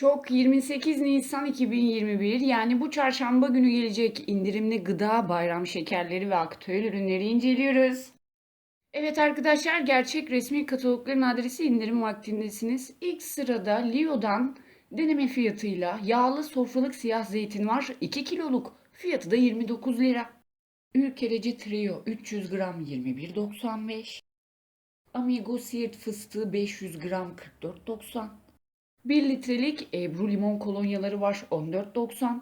Şok 28 Nisan 2021 yani bu çarşamba günü gelecek indirimli gıda, bayram şekerleri ve aktüel ürünleri inceliyoruz. Evet arkadaşlar gerçek resmi katalogların adresi indirim vaktindesiniz. İlk sırada Lio'dan deneme fiyatıyla yağlı sofralık siyah zeytin var 2 kiloluk fiyatı da 29 lira. Ülkereci Trio 300 gram 21.95. Amigo Siirt fıstığı 500 gram 44.90. 1 litrelik Ebru limon kolonyaları var 14.90.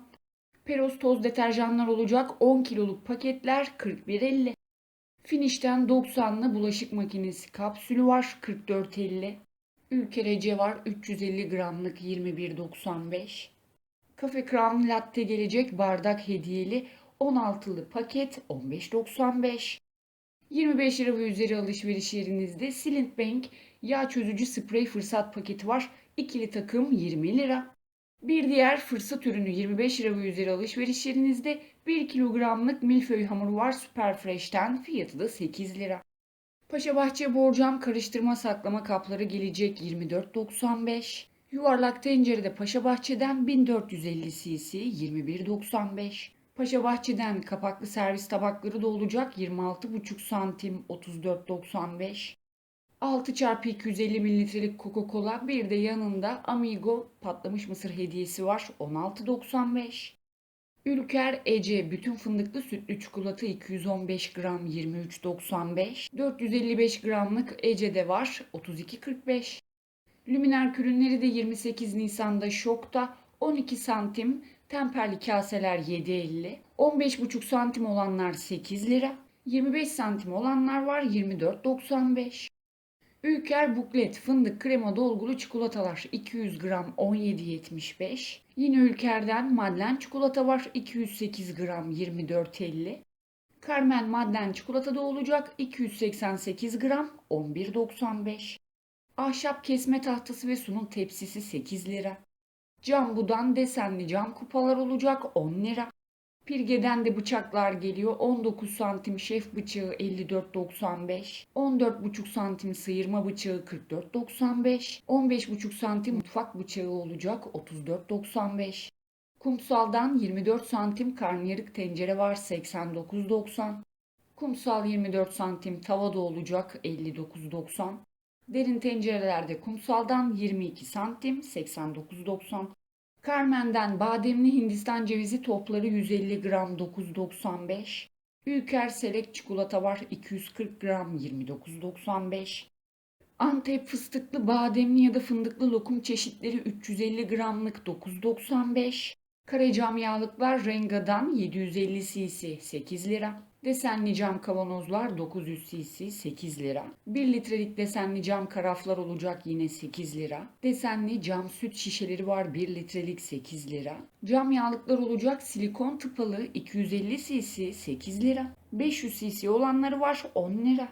Peros toz deterjanlar olacak 10 kiloluk paketler 41.50. Finish'ten 90'lı bulaşık makinesi kapsülü var 44.50. Ülkerece var 350 gramlık 21.95. Kafe Crown Latte gelecek bardak hediyeli 16'lı paket 15.95. 25 lira ve üzeri alışveriş yerinizde Silent Bank yağ çözücü sprey fırsat paketi var. İkili takım 20 lira. Bir diğer fırsat ürünü 25 lira ve üzeri alışveriş yerinizde 1 kilogramlık milföy hamuru var Super Fresh'ten fiyatı da 8 lira. Paşabahçe borcam karıştırma saklama kapları gelecek 24.95. Yuvarlak tencerede Paşabahçe'den 1450 cc 21.95. Paşabahçe'den kapaklı servis tabakları da olacak 26,5 santim 34.95. 6 çarpı 250 mililitrelik Coca-Cola bir de yanında Amigo patlamış mısır hediyesi var 16.95. Ülker Ece bütün fındıklı sütlü çikolata 215 gram 23.95. 455 gramlık Ece'de var 32.45. Lüminer ürünleri de 28 Nisan'da şokta 12 santim temperli kaseler 7.50. 15,5 santim olanlar 8 lira. 25 santim olanlar var 24.95. Ülker buklet fındık krema dolgulu çikolatalar 200 gram 17.75. Yine Ülker'den Madlen çikolata var 208 gram 24.50. Carmen Madlen çikolata da olacak 288 gram 11.95. Ahşap kesme tahtası ve sunum tepsisi 8 lira. Cambudan desenli cam kupalar olacak 10 lira. Pirgeden de bıçaklar geliyor. 19 santim şef bıçağı 54.95. 14,5 santim sıyırma bıçağı 44.95. 15,5 santim mutfak bıçağı olacak 34.95. Kumsaldan 24 santim karnıyarık tencere var 89.90. Kumsal 24 santim tavada olacak 59.90. Derin tencerelerde kumsaldan 22 santim 89.90. Carmen'den bademli Hindistan cevizi topları 150 gram 9.95. Ülker Select çikolata var 240 gram 29.95. Antep fıstıklı bademli ya da fındıklı lokum çeşitleri 350 gramlık 9.95. Karacam yağlıklar Renga'dan 750 cc 8 lira. Desenli cam kavanozlar 900 cc 8 lira. 1 litrelik desenli cam karaflar olacak yine 8 lira. Desenli cam süt şişeleri var 1 litrelik 8 lira. Cam yağlıklar olacak silikon tıpalı 250 cc 8 lira. 500 cc olanları var 10 lira.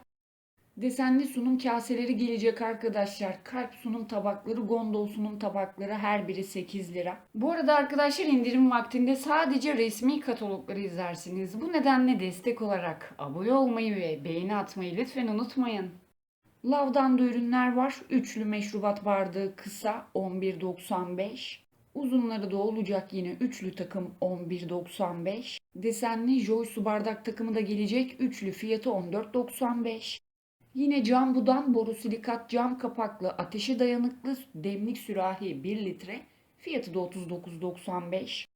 Desenli sunum kaseleri gelecek arkadaşlar. Kalp sunum tabakları, gondol sunum tabakları her biri 8 lira. Bu arada arkadaşlar indirim vaktinde sadece resmi katalogları izlersiniz. Bu nedenle destek olarak abone olmayı ve beğeni atmayı lütfen unutmayın. Lavdan da ürünler var. Üçlü meşrubat bardağı kısa 11.95. Uzunları da olacak yine üçlü takım 11.95. Desenli Joy su bardak takımı da gelecek. Üçlü fiyatı 14.95. Yine cambudan borosilikat cam kapaklı ateşe dayanıklı demlik sürahi 1 litre fiyatı da 39.95.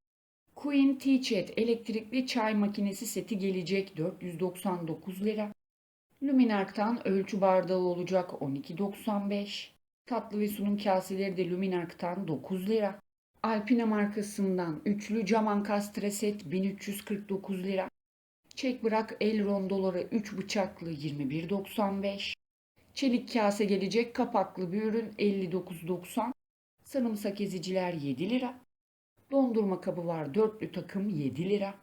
Queen T-Chat elektrikli çay makinesi seti gelecek 499 lira. Luminark'tan ölçü bardağı olacak 12.95. Tatlı ve sunum kaseleri de Luminark'tan 9 lira. Alpina markasından üçlü cam ankastre set 1349 lira. Çek bırak el rondoları 3 bıçaklı 21.95. Çelik kase gelecek kapaklı bir ürün 59.90. Sarımsak eziciler 7 lira. Dondurma kabı var dörtlü takım 7 lira.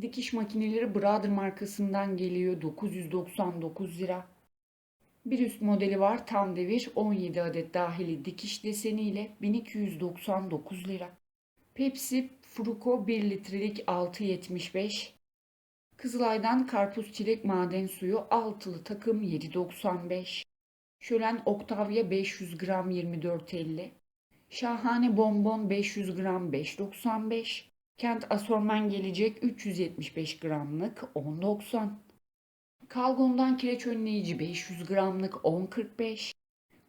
Dikiş makineleri Brother markasından geliyor 999 lira. Bir üst modeli var tam devir 17 adet dahili dikiş deseniyle 1299 lira. Pepsi Fruko 1 litrelik 6.75. Kızılay'dan karpuz çilek maden suyu altılı takım 7.95. Şölen Octavia 500 gram 24.50. Şahane bonbon 500 gram 5.95. Kent asormen gelecek 375 gramlık 10.90. Kalgon'dan kireç önleyici 500 gramlık 10.45.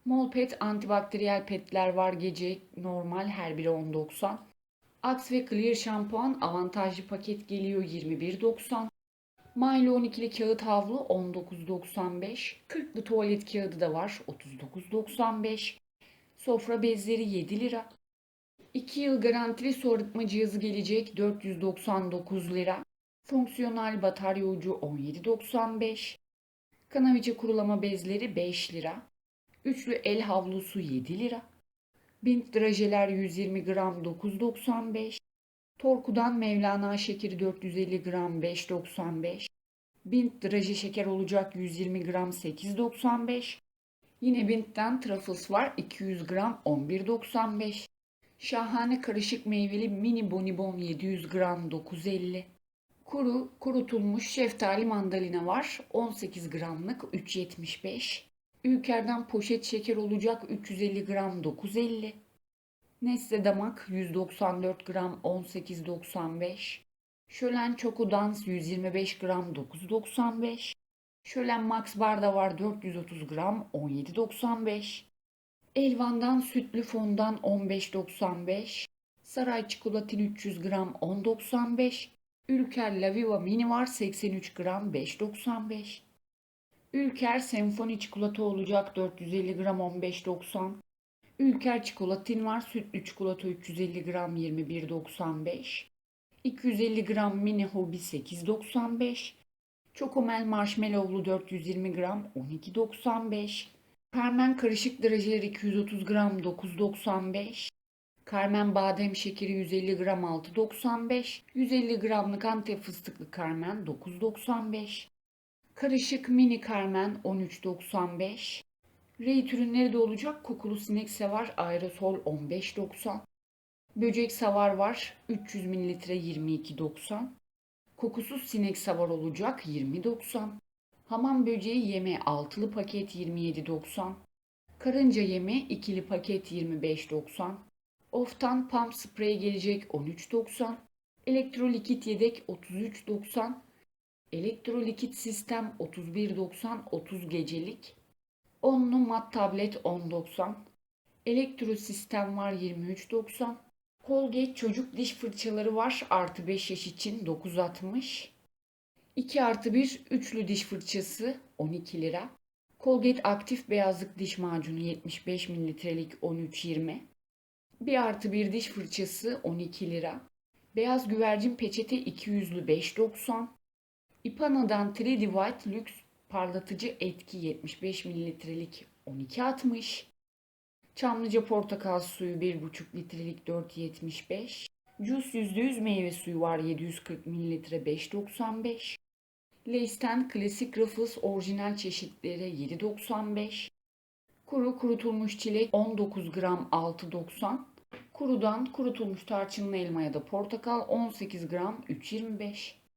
Molpet antibakteriyel petler var gece normal her biri 10.90. Axe ve Clear şampuan avantajlı paket geliyor 21.90. Milo 12'li kağıt havlu 19.95. 40'lı tuvalet kağıdı da var 39.95. Sofra bezleri 7 lira. 2 yıl garantili su arıtma cihazı gelecek 499 lira. Fonksiyonel batarya ucu 17.95. Kanaviçe kurulama bezleri 5 lira. Üçlü el havlusu 7 lira. Bint drajeler 120 gram 9.95. Torku'dan Mevlana şekeri 450 gram 5.95. Bint draje şeker olacak 120 gram 8.95. Yine Bint'ten Truffles var 200 gram 11.95. Şahane karışık meyveli mini bonibon 700 gram 9.50. Kuru, kurutulmuş şeftali mandalina var 18 gramlık 3.75. Ülker'den poşet şeker olacak 350 gram 9.50. Nesle damak 194 gram 18.95. Şölen Çoku Dans 125 gram 9.95. Şölen Max Bar'da var 430 gram 17.95. Elvan'dan sütlü fondan 15.95. Saray çikolatin 300 gram 10.95. Ülker Laviva Mini var 83 gram 5.95. Ülker Senfoni çikolata olacak 450 gram 15.90. Ülker çikolatin var sütlü çikolata 350 gram 21.95. 250 gram mini hobi 8.95. Çokomel marshmallowlu 420 gram 12.95. Carmen karışık dereceler 230 gram 9.95. Carmen badem şekeri 150 gram 6.95. 150 gramlık antep fıstıklı Carmen 9.95. Karışık mini Carmen 13.95. Reyt ürünleri de olacak. Kokulu sinek sevar aerosol 15.90. Böcek savar var 300 ml 22.90. Kokusuz sinek savar olacak 20.90. Hamam böceği yeme altılı paket 27.90. Karınca yeme ikili paket 25.90. Oftan pump sprey gelecek 13.90. Elektrolikit yedek 33.90. Elektrolikit sistem 31.90 30 gecelik. Onlu mat tablet 10.90. Elektro sistem var 23.90. Colgate çocuk diş fırçaları var artı 5 yaş için 9.60. 2 artı 1 üçlü diş fırçası 12 lira. Colgate aktif beyazlık diş macunu 75 mililitrelik 13.20. 1 artı 1 diş fırçası 12 lira. Beyaz güvercin peçete 200'lü 5.90. Ipana'dan 3D White Lux parlatıcı etki 75 mililitrelik 12.60. Çamlıca portakal suyu 1,5 litrelik 4.75. Juice %100 meyve suyu var 740 mililitre 5.95. Lay's'ten klasik Ruffles orijinal çeşitleri 7.95. Kuru kurutulmuş çilek 19 gram 6.90. Kurudan kurutulmuş tarçınlı elma ya da portakal 18 gram 3.25.